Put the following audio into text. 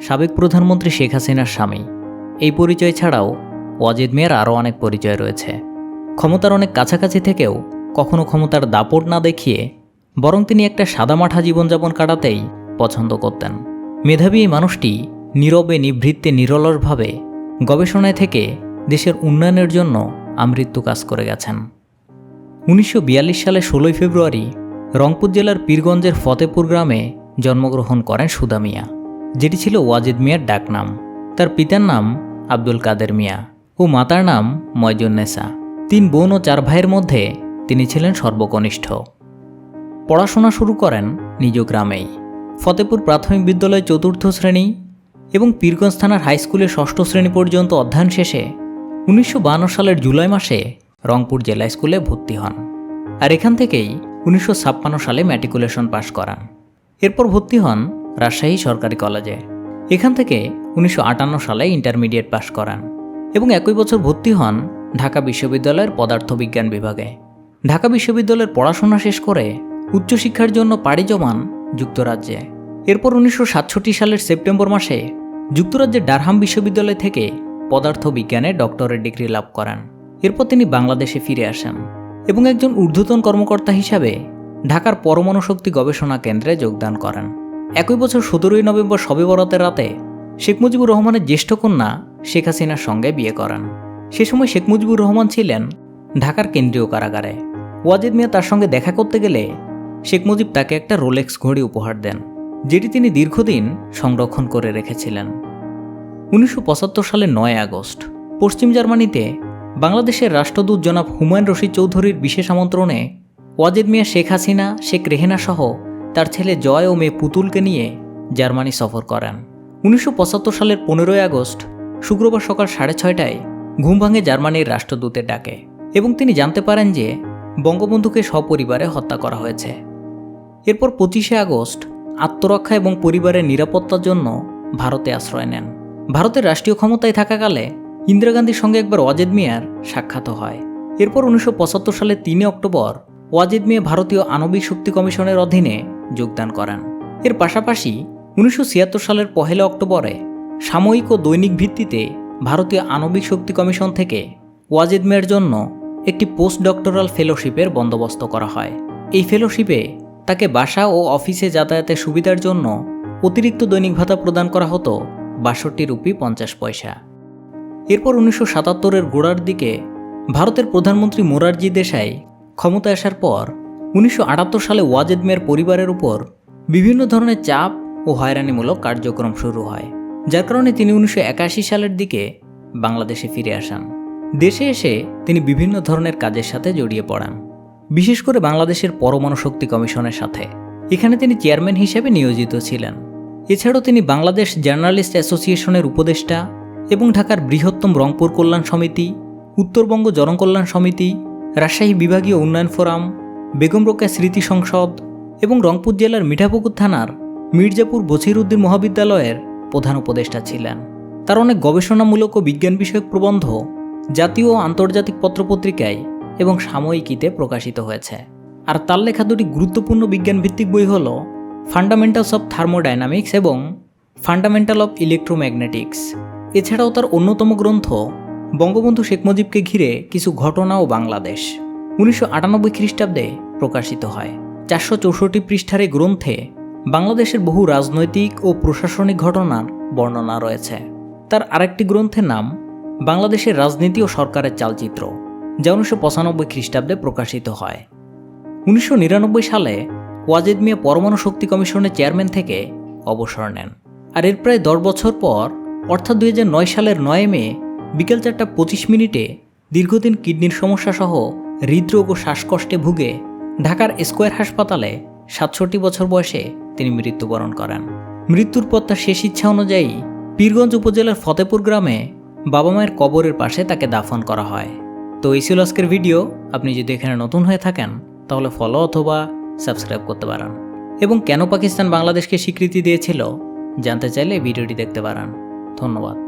সাবেক প্রধানমন্ত্রী শেখ হাসিনার স্বামী। এই পরিচয় ছাড়াও ওয়াজেদ মিয়ার আরও অনেক পরিচয় রয়েছে। ক্ষমতার অনেক কাছাকাছি থেকেও কখনো ক্ষমতার দাপট না দেখিয়ে বরং তিনি একটা সাদামাঠা জীবনযাপন কাটাতেই পছন্দ করতেন। মেধাবী এই মানুষটি নীরবে নিভৃত্তে নিরলসভাবে গবেষণায় থেকে দেশের উন্নয়নের জন্য আমৃত্যু কাজ করে গেছেন। উনিশশো সালে ষোলোই ফেব্রুয়ারি রংপুর জেলার পীরগঞ্জের ফতেপুর গ্রামে জন্মগ্রহণ করেন সুদা মিয়া। যেটি ছিল ওয়াজেদ মিয়ার ডাকনাম। তার পিতার নাম আব্দুল কাদের মিয়া ও মাতার নাম ময়জুন্নেসা তিন বোন ও চার ভাইয়ের মধ্যে তিনি ছিলেন সর্বকনিষ্ঠ। পড়াশোনা শুরু করেন নিজ গ্রামেই। ফতেপুর প্রাথমিক বিদ্যালয় চতুর্থ শ্রেণি এবং পীরগঞ্জ থানার হাই স্কুলে ষষ্ঠ শ্রেণি পর্যন্ত অধ্যয়ন শেষে উনিশশো সালের জুলাই মাসে রংপুর জেলা স্কুলে ভর্তি হন আর এখান থেকেই উনিশশো ছাপ্পান্ন সালে ম্যাট্রিকুলেশন পাশ করান। এরপর ভর্তি হন রাজশাহী সরকারি কলেজে। এখান থেকে উনিশশো আটান্ন সালে ইন্টারমিডিয়েট পাশ করান এবং একই বছর ভর্তি হন ঢাকা বিশ্ববিদ্যালয়ের পদার্থবিজ্ঞান বিভাগে। ঢাকা বিশ্ববিদ্যালয়ের পড়াশোনা শেষ করে উচ্চশিক্ষার জন্য পাড়ি জমান যুক্তরাজ্যে। এরপর উনিশশো সাতষট্টি সালের সেপ্টেম্বর মাসে যুক্তরাজ্যের ডারহাম বিশ্ববিদ্যালয় থেকে পদার্থবিজ্ঞানে ডক্টরেট ডিগ্রি লাভ করেন। এরপর তিনি বাংলাদেশে ফিরে আসেন এবং একজন ঊর্ধ্বতন কর্মকর্তা হিসাবে ঢাকার পরমাণু শক্তি গবেষণা কেন্দ্রে যোগদান করেন। একই বছর সতেরোই নভেম্বর শবে বরাতের রাতে শেখ মুজিবুর রহমানের জ্যেষ্ঠ কন্যা শেখ হাসিনার সঙ্গে বিয়ে করেন। সে সময় শেখ মুজিবুর রহমান ছিলেন ঢাকার কেন্দ্রীয় কারাগারে। ওয়াজেদ মিয়া তার সঙ্গে দেখা করতে গেলে শেখ মুজিব তাকে একটা রোলেক্স ঘড়ি উপহার দেন, যেটি তিনি দীর্ঘদিন সংরক্ষণ করে রেখেছিলেন। উনিশশো সালের নয় আগস্ট, পশ্চিম জার্মানিতে বাংলাদেশের রাষ্ট্রদূত জনাব হুমায়ুন রশিদ চৌধুরীর বিশেষ আমন্ত্রণে ওয়াজেদ মিয়া, শেখ হাসিনা, শেখ রেহেনা সহ তার ছেলে জয় ও মেয়ে পুতুলকে নিয়ে জার্মানি সফর করেন। উনিশশো পঁচাত্তর সালের পনেরোই আগস্ট, শুক্রবার সকাল সাড়ে ছয়টায় ঘুম ভাঙে জার্মানির রাষ্ট্রদূতের ডাকে এবং তিনি জানতে পারেন যে বঙ্গবন্ধুকে সপরিবারে হত্যা করা হয়েছে। এরপর পঁচিশে আগস্ট, আত্মরক্ষা এবং পরিবারের নিরাপত্তার জন্য ভারতে আশ্রয় নেন। ভারতের রাষ্ট্রীয় ক্ষমতায় থাকাকালে ইন্দিরা গান্ধীর সঙ্গে একবার ওয়াজেদ মিয়ার সাক্ষাৎ হয়। এরপর উনিশশো পঁচাত্তর সালের তিনে অক্টোবর, ওয়াজেদ মিয়া ভারতীয় আণবিক শক্তি কমিশনের অধীনে যোগদান করেন। এর পাশাপাশি উনিশশো ছিয়াত্তর সালের পহেলা অক্টোবরে সাময়িক ও দৈনিক ভিত্তিতে ভারতীয় আণবিক শক্তি কমিশন থেকে ওয়াজেদ মিয়ার জন্য একটি পোস্ট ডক্টরাল ফেলোশিপের বন্দোবস্ত করা হয়। এই ফেলোশিপে তাকে বাসা ও অফিসে যাতায়াতের সুবিধার জন্য অতিরিক্ত দৈনিক ভাতা প্রদান করা হতো বাষট্টি রুপি পঞ্চাশ পয়সা। এরপর উনিশশো সাতাত্তরের গোড়ার দিকে ভারতের প্রধানমন্ত্রী মোরারজি দেশাই ক্ষমতায় আসার পর উনিশশো আটাত্তর সালে ওয়াজেদ মিয়ার পরিবারের উপর বিভিন্ন ধরনের চাপ ও হয়রানিমূলক কার্যক্রম শুরু হয়, যার কারণে তিনি উনিশশো একাশি সালের দিকে বাংলাদেশে ফিরে আসেন। দেশে এসে তিনি বিভিন্ন ধরনের কাজের সাথে জড়িয়ে পড়েন, বিশেষ করে বাংলাদেশের পরমাণু শক্তি কমিশনের সাথে। এখানে তিনি চেয়ারম্যান হিসেবে নিয়োজিত ছিলেন। এছাড়াও তিনি বাংলাদেশ জার্নালিস্ট অ্যাসোসিয়েশনের উপদেষ্টা এবং ঢাকার বৃহত্তম রংপুর কল্যাণ সমিতি, উত্তরবঙ্গ জনকল্যাণ সমিতি, রাজশাহী বিভাগীয় উন্নয়ন ফোরাম বেগম রোকেয়া স্মৃতি সংসদ এবং রংপুর জেলার মিঠাপুকুর থানার মির্জাপুর বছিরউদ্দিন মহাবিদ্যালয়ের প্রধান উপদেষ্টা ছিলেন। তার অনেক গবেষণামূলক ও বিজ্ঞান বিষয়ক প্রবন্ধ জাতীয় ও আন্তর্জাতিক পত্রপত্রিকায় এবং সাময়িকীতে প্রকাশিত হয়েছে। আর তার লেখা দুটি গুরুত্বপূর্ণ বিজ্ঞানভিত্তিক বই হল ফান্ডামেন্টালস অফ থার্মোডাইনামিক্স এবং ফান্ডামেন্টাল অফ ইলেকট্রোম্যাগনেটিক্স এছাড়াও তার অন্যতম গ্রন্থ বঙ্গবন্ধু শেখ মুজিবকে ঘিরে কিছু ঘটনা ও বাংলাদেশ। উনিশশো আটানব্বই খ্রিস্টাব্দে প্রকাশিত হয়। চারশো চৌষট্টি পৃষ্ঠার এই গ্রন্থে বাংলাদেশের বহু রাজনৈতিক ও প্রশাসনিক ঘটনার বর্ণনা রয়েছে। তার আরেকটি গ্রন্থের নাম, বাংলাদেশের রাজনীতি ও সরকারের চালচিত্র, যা উনিশশো পঁচানব্বই খ্রিস্টাব্দে প্রকাশিত হয়। উনিশশো নিরানব্বই সালে ওয়াজেদ মিয়া পরমাণু শক্তি কমিশনের চেয়ারম্যান থেকে অবসর নেন। আর এর প্রায় দশ বছর পর, অর্থাৎ দু হাজার নয় সালের নয় মে, বিকেল চারটা পঁচিশ মিনিটে দীর্ঘদিন কিডনির সমস্যা সহ হৃদরোগ ও শ্বাসকষ্টে ভুগে ঢাকার স্কোয়ার হাসপাতালে সাতষট্টি বছর বয়সে তিনি মৃত্যুবরণ করেন। মৃত্যুর পর তার শেষ ইচ্ছা অনুযায়ী পীরগঞ্জ উপজেলার ফতেপুর গ্রামে বাবা মায়ের কবরের পাশে তাকে দাফন করা হয়। তো এই ছিল আজকের ভিডিও। আপনি যদি এখানে নতুন হয়ে থাকেন, তাহলে ফলো অথবা সাবস্ক্রাইব করতে পারেন। এবং কেন পাকিস্তান বাংলাদেশকে স্বীকৃতি দিয়েছিল জানতে চাইলে ভিডিওটি দেখতে পারেন। ধন্যবাদ।